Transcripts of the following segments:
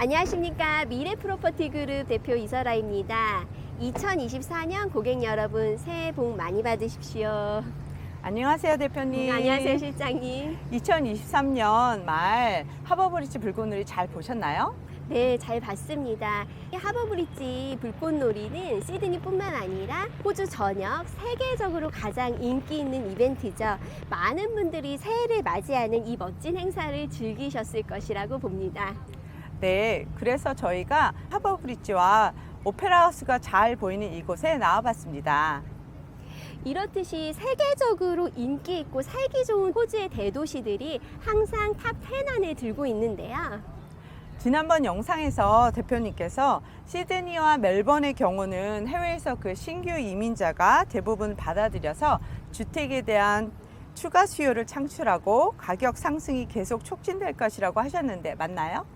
안녕하십니까 미래 프로퍼티 그룹 대표 이설아입니다. 2024년 고객 여러분 새해 복 많이 받으십시오. 안녕하세요 대표님. 네, 안녕하세요 실장님. 2023년 말 하버브리지 불꽃놀이 잘 보셨나요? 네, 잘 봤습니다. 이 하버브리지 불꽃놀이는 시드니뿐만 아니라 호주 전역 세계적으로 가장 인기 있는 이벤트죠. 많은 분들이 새해를 맞이하는 이 멋진 행사를 즐기셨을 것이라고 봅니다. 네, 그래서 저희가 하버브리지와 오페라 하우스가 잘 보이는 이곳에 나와봤습니다. 이렇듯이 세계적으로 인기 있고 살기 좋은 호주의 대도시들이 항상 탑 10 안에 들고 있는데요. 지난번 영상에서 대표님께서 시드니와 멜번의 경우는 해외에서 그 신규 이민자가 대부분 받아들여서 주택에 대한 추가 수요를 창출하고 가격 상승이 계속 촉진될 것이라고 하셨는데 맞나요?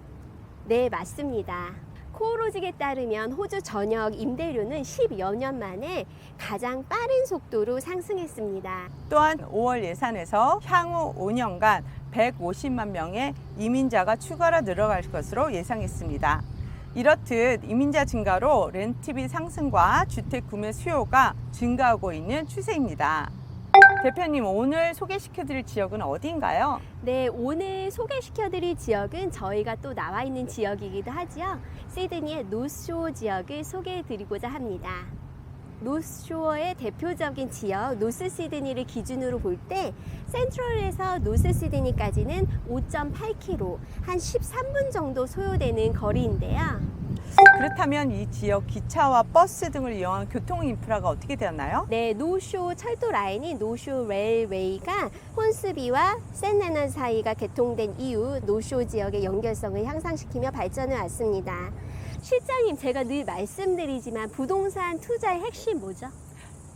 네, 맞습니다. 코오로직에 따르면 호주 전역 임대료는 10여 년 만에 가장 빠른 속도로 상승했습니다. 또한 5월 예산에서 향후 5년간 150만 명의 이민자가 추가로 늘어갈 것으로 예상했습니다. 이렇듯 이민자 증가로 렌트비 상승과 주택 구매 수요가 증가하고 있는 추세입니다. 대표님 오늘 소개시켜드릴 지역은 어디인가요? 네, 오늘 소개시켜드릴 지역은 저희가 또 나와 있는 지역이기도 하지요. 시드니의 노스쇼어 지역을 소개해드리고자 합니다. 노스쇼어의 대표적인 지역 노스 시드니를 기준으로 볼 때 센트럴에서 노스 시드니까지는 5.8km, 한 13분 정도 소요되는 거리인데요. 그렇다면 이 지역 기차와 버스 등을 이용한 교통 인프라가 어떻게 되었나요? 네, 노쇼 철도 라인인 노쇼 레일웨이가 혼스비와 샌레난 사이가 개통된 이후 노쇼 지역의 연결성을 향상시키며 발전해 왔습니다. 실장님, 제가 늘 말씀드리지만 부동산 투자의 핵심 뭐죠?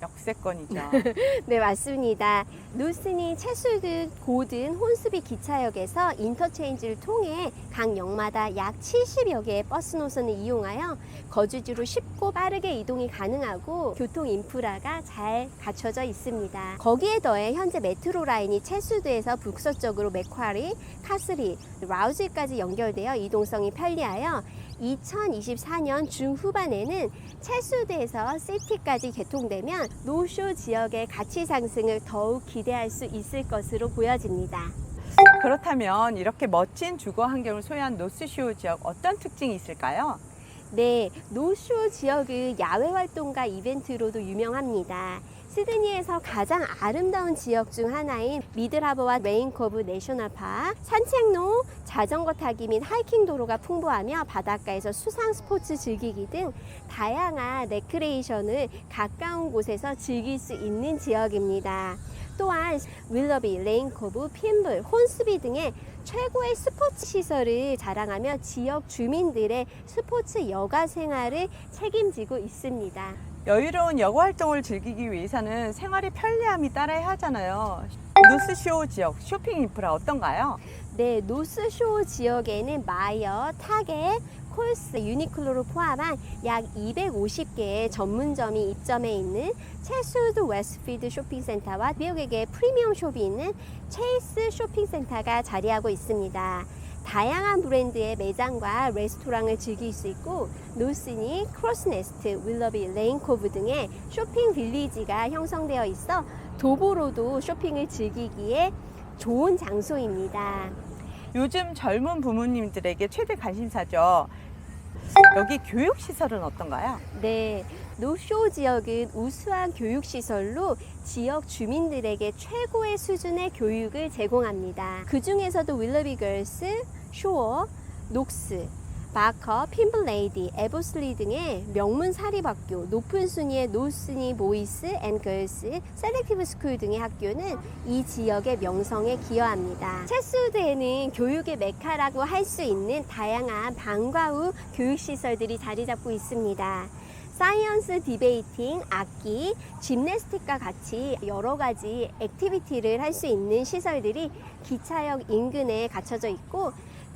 역세권이죠. 네, 맞습니다. 노스니 체수드 고든 혼스비 기차역에서 인터체인지를 통해 각 역마다 약 70여 개의 버스 노선을 이용하여 거주지로 쉽고 빠르게 이동이 가능하고 교통 인프라가 잘 갖춰져 있습니다. 거기에 더해 현재 메트로 라인이 체수드에서 북서쪽으로 맥쿼리, 카스리, 라우즈까지 연결되어 이동성이 편리하여 2024년 중후반에는 체수드에서 시티까지 개통되면 노쇼 지역의 가치 상승을 더욱 기대할 수 있을 것으로 보여집니다. 그렇다면 이렇게 멋진 주거 환경을 소유한 노스쇼 지역 어떤 특징이 있을까요? 네, 노쇼 지역은 야외 활동과 이벤트로도 유명합니다. 시드니에서 가장 아름다운 지역 중 하나인 미들하버와 메인커브 내셔널파크, 산책로, 자전거 타기 및 하이킹 도로가 풍부하며 바닷가에서 수상 스포츠 즐기기 등 다양한 레크레이션을 가까운 곳에서 즐길 수 있는 지역입니다. 또한 윌러비, 레인코브, 핀블, 혼스비 등의 최고의 스포츠 시설을 자랑하며 지역 주민들의 스포츠 여가 생활을 책임지고 있습니다. 여유로운 여가 활동을 즐기기 위해서는 생활의 편리함이 따라야 하잖아요. 노스쇼 지역 쇼핑 인프라 어떤가요? 네, 노스쇼 지역에는 마이어, 타겟, 콜스, 유니클로를 포함한 약 250개의 전문점이 입점해 있는 체스우드 웨스트필드 쇼핑센터와 미국에게 프리미엄 숍이 있는 체이스 쇼핑센터가 자리하고 있습니다. 다양한 브랜드의 매장과 레스토랑을 즐길 수 있고 노스니, 크로스네스트, 윌러비, 레인코브 등의 쇼핑 빌리지가 형성되어 있어 도보로도 쇼핑을 즐기기에 좋은 장소입니다. 요즘 젊은 부모님들에게 최대 관심사죠. 여기 교육 시설은 어떤가요? 네, 노쇼 지역은 우수한 교육 시설로 지역 주민들에게 최고의 수준의 교육을 제공합니다. 그 중에서도 윌러비 걸스, 쇼어, 녹스, 바커, 핀블레이디, 에버슬리 등의 명문 사립학교, 높은 순위의 노스니 보이스 앤 걸스, 셀렉티브 스쿨 등의 학교는 이 지역의 명성에 기여합니다. 체스우드에는 교육의 메카라고 할 수 있는 다양한 방과 후 교육시설들이 자리 잡고 있습니다. 사이언스 디베이팅, 악기, 짐네스틱과 같이 여러 가지 액티비티를 할 수 있는 시설들이 기차역 인근에 갖춰져 있고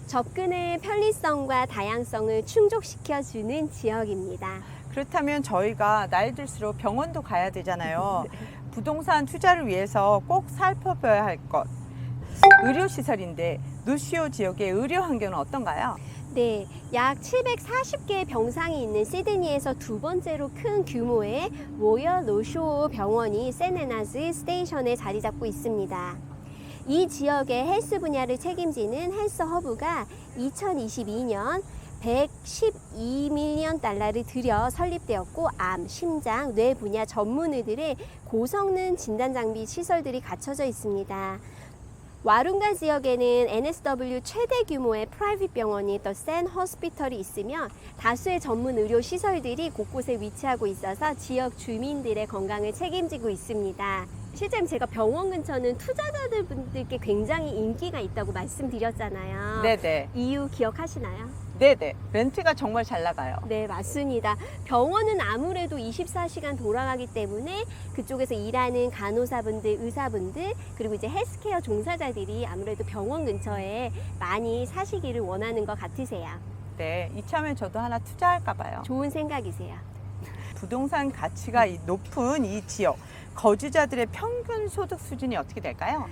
접근의 편리성과 다양성을 충족시켜주는 지역입니다. 그렇다면 저희가 나이 들수록 병원도 가야 되잖아요. 부동산 투자를 위해서 꼭 살펴봐야 할 것. 의료 시설인데 노시오 지역의 의료 환경은 어떤가요? 네, 약 740개의 병상이 있는 시드니에서 두 번째로 큰 규모의 로열 로쇼 병원이 세네나즈 스테이션에 자리 잡고 있습니다. 이 지역의 헬스 분야를 책임지는 헬스 허브가 2022년 112밀리언 달러를 들여 설립되었고 암, 심장, 뇌 분야 전문 의들의 고성능 진단 장비 시설들이 갖춰져 있습니다. 와룬가 지역에는 NSW 최대 규모의 프라이빗 병원이 더 센 허스피털이 있으며 다수의 전문 의료 시설들이 곳곳에 위치하고 있어서 지역 주민들의 건강을 책임지고 있습니다. 실제로 제가 병원 근처는 투자자들 분들께 굉장히 인기가 있다고 말씀드렸잖아요. 네네. 이유 기억하시나요? 네네. 렌트가 정말 잘 나가요. 네, 맞습니다. 병원은 아무래도 24시간 돌아가기 때문에 그쪽에서 일하는 간호사분들, 의사분들, 그리고 이제 헬스케어 종사자들이 아무래도 병원 근처에 많이 사시기를 원하는 것 같으세요. 네. 이참에 저도 하나 투자할까 봐요. 좋은 생각이세요. 부동산 가치가 이 높은 이 지역 거주자들의 평균 소득 수준이 어떻게 될까요?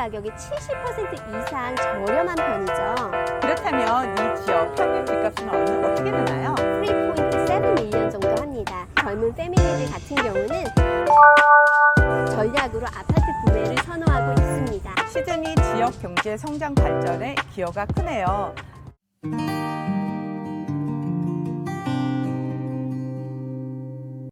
가격이 70% 이상 저렴한 편이죠. 그렇다면 이 지역 평균 집값은 어느 어떻게 되나요? 3.7 밀리언 정도 합니다. 젊은 패밀리들 같은 경우는 전략으로 아파트 구매를 선호하고 있습니다. 시드니 지역 경제 성장 발전에 기여가 크네요.